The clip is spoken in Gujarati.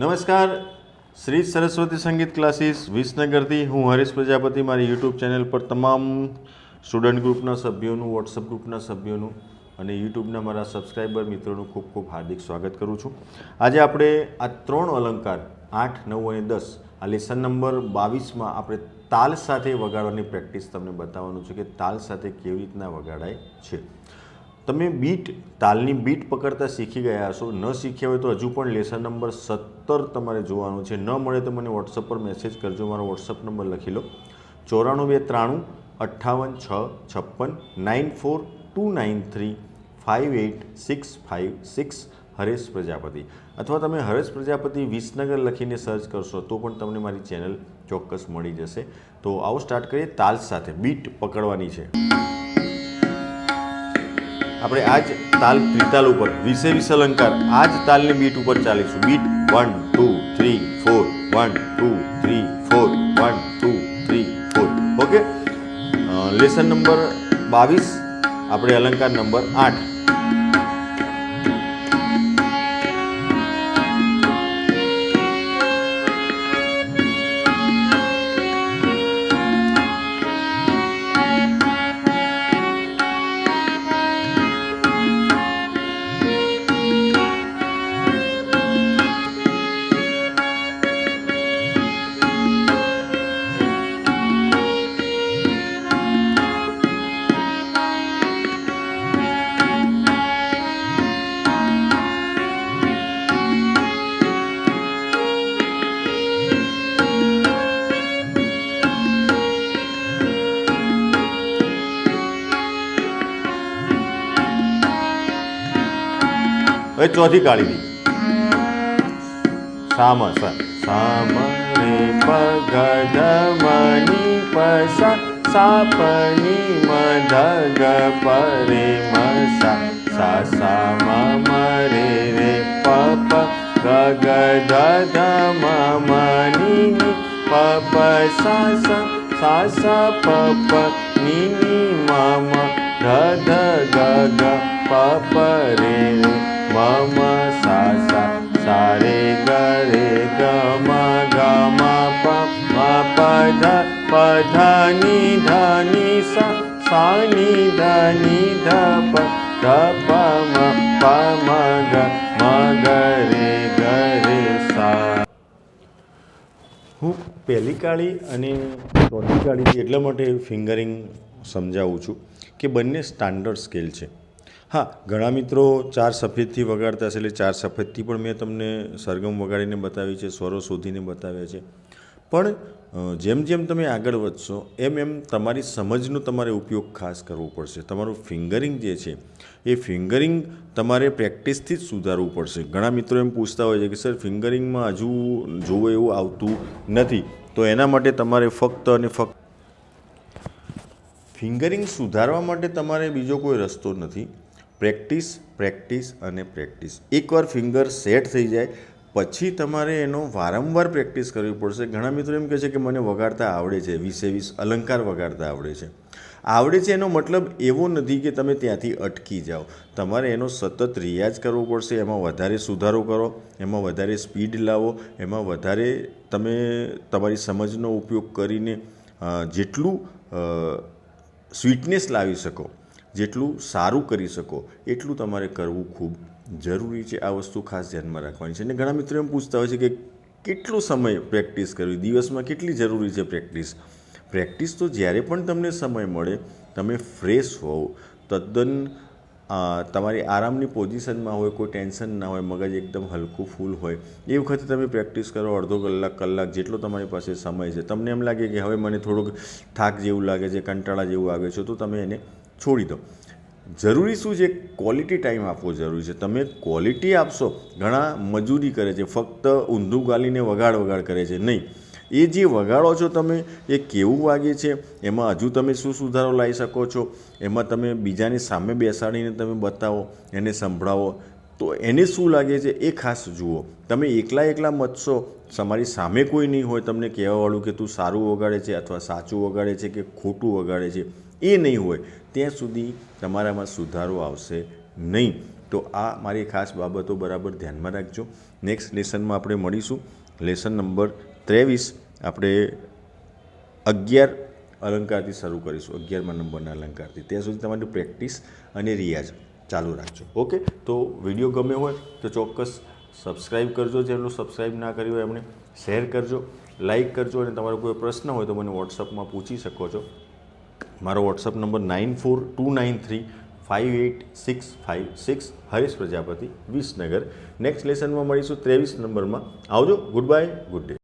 નમસ્કાર. શ્રી સરસ્વતી સંગીત ક્લાસીસ વિસનગરથી હું હરીશ પ્રજાપતિ. મારી યુટ્યુબ ચેનલ પર તમામ સ્ટુડન્ટ ગ્રુપના સભ્યોનું વોટ્સઅપ ગ્રુપના સભ્યોનું અને યુટ્યુબના મારા સબસ્ક્રાઈબર મિત્રોનું ખૂબ ખૂબ હાર્દિક સ્વાગત કરું છું. આજે આપણે આ ત્રણ અલંકાર, આઠ, નવ અને દસ, આ લેસન નંબર બાવીસમાં આપણે તાલ સાથે વગાડવાની પ્રેક્ટિસ તમને બતાવવાનું છે કે તાલ સાથે કેવી રીતના વગાડાય છે. તમે બીટ, તાલની બીટ પકડતા શીખી ગયા હશો. ન શીખ્યા હોય તો હજુ પણ લેસન નંબર સત્તર તમારે જોવાનું છે. ન મળે તો મને વોટ્સઅપ પર મેસેજ કરજો. મારો વોટ્સઅપ નંબર લખી લો. ચોરાણું બે ત્રાણું, અઠ્ઠાવન, છ, છપ્પન, nine four, two nine three, five eight six, five six, Haresh Prajapati. અથવા તમે હરેશ પ્રજાપતિ વિસનગર લખીને સર્ચ કરશો તો પણ તમને મારી ચેનલ ચોક્કસ મળી જશે. તો આવો સ્ટાર્ટ કરીએ તાલ સાથે. બીટ પકડવાની છે. આપણે આજ તાલ ત્રિતાલ ઉપર વિશે વિશે અલંકાર આ જ તાલની બીટ ઉપર ચાલીશું. Beat one two three four one two three four one two three four okay lesson number બાવીસ, આપણે અલંકાર નંબર આઠ. હવે ચોથી કાળીની સામ સ. સામ રે પગ મની પસા, સાપની મધગ પરે મસા. સા સા મ રે રે પપ ગગ ધ ધ મ મની પપ સા સા સા સા પપની ની મમ ધ ધ ગ ગ પપ રે રે મમ સા સા રે ગ રે ગ મ ગ મ પ પ ધ પ ધ ની સા સા ની ધ ની ધ પ ધ પ મ પ મ ગ મ ગ રે ગ રે સા હું પહેલી કાળી અને ચોથી કાળીથી એટલા માટે ફિંગરિંગ સમજાવું છું કે બંને સ્ટાન્ડર્ડ સ્કેલ છે. હા, ઘણા મિત્રો ચાર સફેદથી વગાડતા હશે એટલે ચાર સફેદથી પણ મેં તમને સરગમ વગાડીને બતાવી છે, સ્વરો શોધીને બતાવ્યા છે. પણ જેમ જેમ તમે આગળ વધશો, એમ એમ તમારી સમજનો તમારે ઉપયોગ ખાસ કરવો પડશે. તમારું ફિંગરિંગ જે છે, એ ફિંગરિંગ તમારે પ્રેક્ટિસથી જ સુધારવું પડશે. ઘણા મિત્રો એમ પૂછતા હોય છે કે, સર, ફિંગરિંગમાં હજુ જોવો એવું આવતું નથી. તો એના માટે તમારે ફક્ત અને ફક્ત ફિંગરિંગ સુધારવા માટે તમારે બીજો કોઈ રસ્તો નથી. પ્રેક્ટિસ પ્રેક્ટિસ અને પ્રેક્ટિસ. એકવાર ફિંગર સેટ થઈ જાય, પછી તમારે એનો વારંવાર પ્રેક્ટિસ કરવી પડશે. ઘણા મિત્રો એમ કહે છે કે મને વગાડતા આવડે છે વીસે વીસ અલંકાર વગાડતા આવડે છે. આવડે છે એનો મતલબ એવો નથી કે તમે ત્યાંથી અટકી જાઓ. તમારે એનો સતત રિયાઝ કરવો પડશે, એમાં વધારે સુધારો કરો, એમાં વધારે સ્પીડ લાવો, એમાં વધારે તમે તમારી સમજનો ઉપયોગ કરીને જેટલું સ્વીટનેસ લાવી શકો જેટલું સારું કરી શકો, એટલું તમારે કરવું ખૂબ જરૂરી છે. આ વસ્તુ ખાસ ધ્યાનમાં રાખવાની છે. અને ઘણા મિત્રો એમ પૂછતા હોય છે કે કેટલો સમય પ્રેક્ટિસ કરવી? દિવસમાં કેટલી જરૂરી છે પ્રેક્ટિસ? પ્રેક્ટિસ તો જ્યારે પણ તમને સમય મળે, તમે ફ્રેશ હોવ, તદ્દન તમારી આરામની પોઝિશનમાં હોય, કોઈ ટેન્શન ના હોય, મગજ એકદમ હલકું ફૂલ હોય, એ વખતે તમે પ્રેક્ટિસ કરો અડધો કલાક કલાક જેટલો તમારી પાસે સમય છે. તમને એમ લાગે કે હવે મને થોડુંક થાક જેવું લાગે છે, કંટાળા જેવું આવે છે, તો તમે એને છોડી દો. જરૂરી શું છે? ક્વોલિટી ટાઈમ આપવો જરૂરી છે. તમે ક્વોલિટી આપશો, ઘણા મજૂરી કરે છે, ફક્ત ઊંધું ગાલીને વગાડ વગાડ કરે છે. નહીં. એ જે વગાડો છો તમે, એ કેવું વાગે છે? એમાં હજુ તમે શું સુધારો લાવી શકો છો? એમાં તમે બીજાની સામે બેસાડીને તમે બતાવો, એને સંભળાવો. તો એને શું લાગે છે? એ ખાસ જુઓ. તમે એકલા એકલા મચશો તમારી સામે કોઈ નહીં હોય તમને કહેવાવાળું કે તું સારું વગાડે છે અથવા સાચું વગાડે છે કે ખોટું વગાડે છે, એ નહીં હોય. ત્યાં સુધી તમારામાં સુધારો આવશે નહીં. તો આ મારી ખાસ બાબતો બરાબર ધ્યાનમાં રાખજો. નેક્સ્ટ લેસનમાં આપણે મળીશું. લેસન નંબર ત્રેવીસ. આપણે અગિયાર અલંકારથી શરૂ કરીશું. અગિયારમાં નંબરના અલંકારથી. ત્યાં સુધી તમારી પ્રેક્ટિસ અને રિયાઝ. ચાલુ રાખજો. ઓકે તો વીડિયો ગમે હોય તો ચોક્કસ સબસ્ક્રાઈબ કરજો. જેમનું સબસ્ક્રાઈબ ના કર્યું હોય એમણે શેર કરજો લાઇક કરજો અને તમારો કોઈ પ્રશ્ન હોય તો મને વોટ્સઅપમાં પૂછી શકો છો. મારો WhatsApp number nine four two nine three five eight six five six Harish Prajapati, Visnagar. Next લેસનમાં મળીશું. ત્રેવીસ નંબરમાં આવજો. Good bye good day